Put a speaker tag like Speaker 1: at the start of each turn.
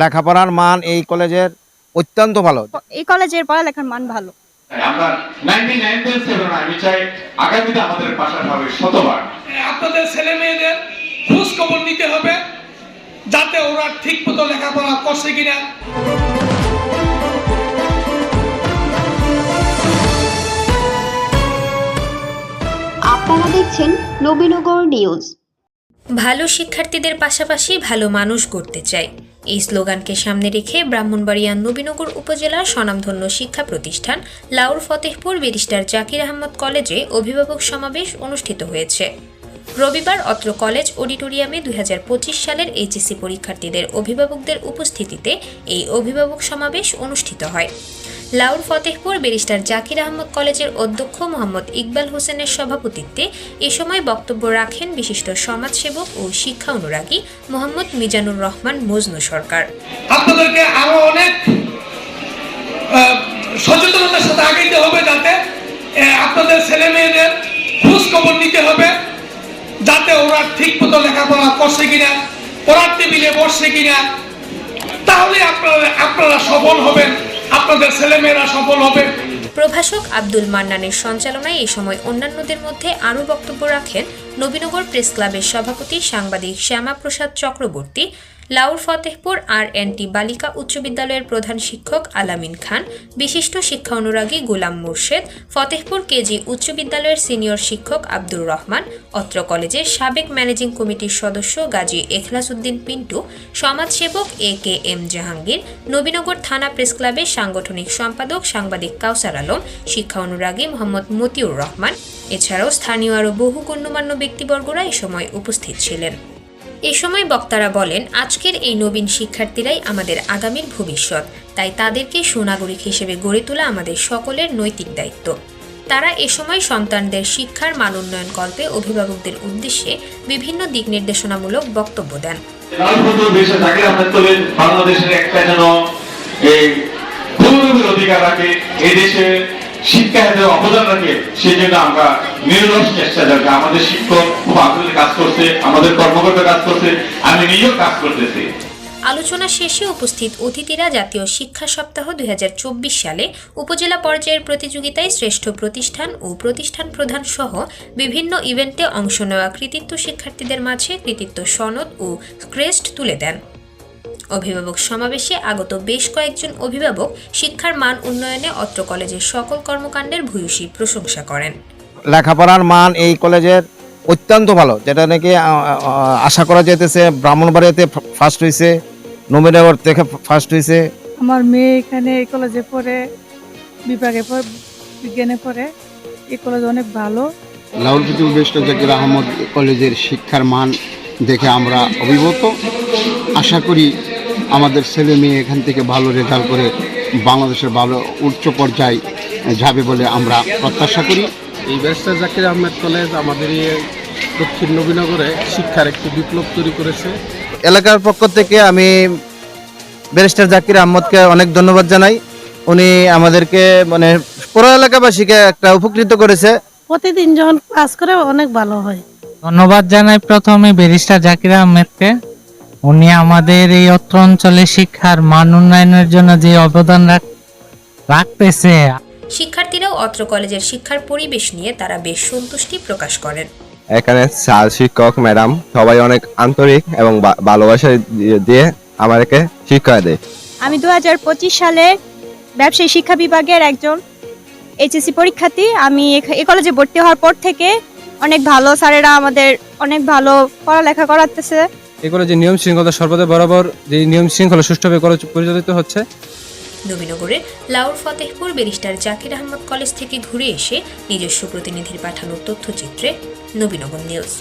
Speaker 1: লেখাপড়ার মান এই কলেজের অত্যন্ত ভালো।
Speaker 2: এই কলেজের পড়ালেখার মান ভালো।
Speaker 3: আমরা নাইনটি নাইন আমি চাই আগামীতে আমাদের পাশাপাশি হবে শতবার
Speaker 4: আপনাদের ছেলে মেয়েদের খোঁজ খবর নিতে হবে যাতে ওরা ঠিক মতো লেখাপড়া করছে কিনা।
Speaker 5: আপনারা দেখছেন নবীনগর নিউজ।
Speaker 6: ভালো শিক্ষার্থীদের পাশাপাশি ভালো মানুষ করতে চাই। এই স্লোগানকে সামনে রেখে ব্রাহ্মণবাড়িয়া নবীনগর উপজেলার স্বনামধন্য শিক্ষা প্রতিষ্ঠান লাউর ফতেহপুর ব্যারিস্টার জাকির আহমদ কলেজে অভিভাবক সমাবেশ অনুষ্ঠিত হয়েছে। রবিবার অত্র কলেজ অডিটোরিয়ামে দুই হাজার পঁচিশ সালের এইচএসসি পরীক্ষার্থীদের অভিভাবকদের উপস্থিতিতে এই অভিভাবক সমাবেশ অনুষ্ঠিত হয়। লাউর ফতেহপুর ব্যারিস্টার জাকির আহমদ কলেজের অধ্যক্ষ মোহাম্মদ ইকবাল হোসেনের সভাপতিত্বে এ সময় বক্তব্য রাখেন বিশিষ্ট সমাজসেবক ও শিক্ষা অনুরাগী মোহাম্মদ মিজানুর রহমান মজনু সরকার।
Speaker 4: আপনাদেরকে আরও অনেক সচেতনতার সাথে আগাইতে হবে যাতে আপনাদের ছেলে মেয়েদের খোঁজ খবর নিতে যাতে ওরা ঠিক মতো লেখাপড়া করছে কিনা, পড়ার টেবিলে বসছে কিনা, তাহলে আপনারা আপনারা সফল হবেন, আপনাদের ছেলেমেয়েরা সফল হবে।
Speaker 6: প্রভাষক আব্দুল মান্নানের সঞ্চালনায় এ সময় অন্যান্যদের মধ্যে আরও বক্তব্য রাখেন নবীনগর প্রেস ক্লাবের সভাপতি সাংবাদিক শ্যামাপ্রসাদ চক্রবর্তী লাউর ফতেহপুর আর এনটি বালিকা উচ্চ বিদ্যালয়ের প্রধান শিক্ষক আলামিন খান, বিশিষ্ট শিক্ষা অনুরাগী গোলাম মুর্শেদ, ফতেহপুর কেজি উচ্চ বিদ্যালয়ের সিনিয়র শিক্ষক আব্দুর রহমান, অত্র কলেজের সাবেক ম্যানেজিং কমিটির সদস্য গাজী এখলাস উদ্দিন পিন্টু, সমাজসেবক A K M Jahangir, Nabinagar থানা প্রেস ক্লাবের সাংগঠনিক সম্পাদক সাংবাদিক কাউসার আলম, শিক্ষা অনুরাগী মোহাম্মদ মতিউর রহমান। এছাড়াও স্থানীয় আরও বহু গণ্যমান্য ব্যক্তিবর্গরা এ সময় উপস্থিত ছিলেন। এ সময় বক্তারা বলেন, আজকের এই নবীন শিক্ষার্থীরাই আমাদের আগামীর ভবিষ্যৎ। তাই তাদেরকে সুনাগরিক হিসেবে গড়ে তোলা আমাদের সকলের নৈতিক দায়িত্ব। তারা এ সময় সন্তানদের শিক্ষার মান উন্নয়ন কল্পে অভিভাবকদের উদ্দেশ্যে বিভিন্ন দিক নির্দেশনামূলক বক্তব্য দেন।
Speaker 3: অধিকার রাখে দেশে শিক্ষা হাতে অবদান রাখে। সেই জন্য আমরা নিরলস চেষ্টা রাখি আমাদের শিক্ষক খুব আগ্রহে কাজ করছে, আমাদের কর্মকর্তা কাজ করছে, আমি নিজেও কাজ করতেছি।
Speaker 6: আলোচনা শেষে উপস্থিত অতিথিরা জাতীয় শিক্ষা সপ্তাহ দুই হাজার চব্বিশ সালে উপজেলা পর্যায়ের প্রতিযোগিতায় শ্রেষ্ঠ প্রতিষ্ঠান ও প্রতিষ্ঠান প্রধান সহ বিভিন্ন ইভেন্টে অংশ নেওয়া কৃতিত্ব শিক্ষার্থীদের মাঝে কৃতিত্ব সনদ ও ক্রেস্ট তুলে দেন। অভিভাবক সমাবেশে আগত বেশ কয়েকজন অভিভাবক শিক্ষার মান উন্নয়নে অত্র কলেজের সকল কর্মকাণ্ডের ভূয়সী প্রশংসা করেন।
Speaker 1: লেখাপড়ার মান এই কলেজের অত্যন্ত ভালো যেটা নাকি আশা করা যেতেছে ব্রাহ্মণবাড়িয়াতে ফার্স্ট হয়েছে নবীনগর থেকে ফার্স্ট হয়েছে
Speaker 7: আমার মেয়ে এখানে এই কলেজে পড়ে বিভাগে পড়ে বিজ্ঞানে পড়ে এই কলেজ অনেক ভালো।
Speaker 8: লাউলপুতুল বেস্ট জাকির আহমদ কলেজের শিক্ষার মান দেখে আমরা অভিভূত। আশা করি আমাদের ছেলে মেয়ে এখান থেকে ভালো রেজাল্ট করে বাংলাদেশের ভালো উচ্চ পর্যায়ে যাবে বলে আমরা প্রত্যাশা করি।
Speaker 9: এই ব্যারিস্টার জাকির আহমেদ কলেজ আমাদের এই দক্ষিণ নবীনগরে শিক্ষার একটি বিপ্লব তৈরি করেছে।
Speaker 1: এলাকার পক্ষ থেকে আমি ব্যারিস্টার জাকির আহমদকে অনেক ধন্যবাদ জানাই। উনি আমাদেরকে মানে পুরো এলাকাবাসীকে একটা উপকৃত করেছে।
Speaker 7: প্রতিদিন যখন ক্লাস করে অনেক ভালো হয়।
Speaker 10: ধন্যবাদ জানাই প্রথমে ব্যারিস্টার জাকির আহমেদকে। উনি আমাদের এই অত্র অঞ্চলে শিক্ষার মান উন্নয়নের জন্য যে অবদান রাখতেছে।
Speaker 6: শিক্ষার্থীরাও অত্র কলেজের শিক্ষার পরিবেশ নিয়ে তারা বেশ সন্তুষ্টি প্রকাশ করেন।
Speaker 11: এখানে স্যার শিক্ষক ম্যাডাম সবাই অনেক আন্তরিক এবং ভালোবাসা দিয়ে- দিয়ে আমাদেরকে শিক্ষা দেয়।
Speaker 2: আমি দুই হাজার পঁচিশ সালে ব্যবসায়ী শিক্ষা বিভাগের একজন এইচএসসি পরীক্ষার্থী। আমি এখ- এই কলেজে ভর্তি হওয়ার পর থেকে অনেক ভালো স্যারেরা আমাদের অনেক ভালো পড়ালেখা করাতেছে।
Speaker 9: এই যে নিয়ম শৃঙ্খলা সর্বদা বরাবর যে নিয়ম শৃঙ্খলা সুষ্ঠুভাবে করা পরিচালিত হচ্ছে।
Speaker 6: নবীনগরের লাউর ফতেহপুর ব্যারিস্টার জাকির আহমদ কলেজ থেকে ঘুরে এসে নিজস্ব প্রতিনিধির পাঠানো তথ্যচিত্রে নবীনগর নিউজ।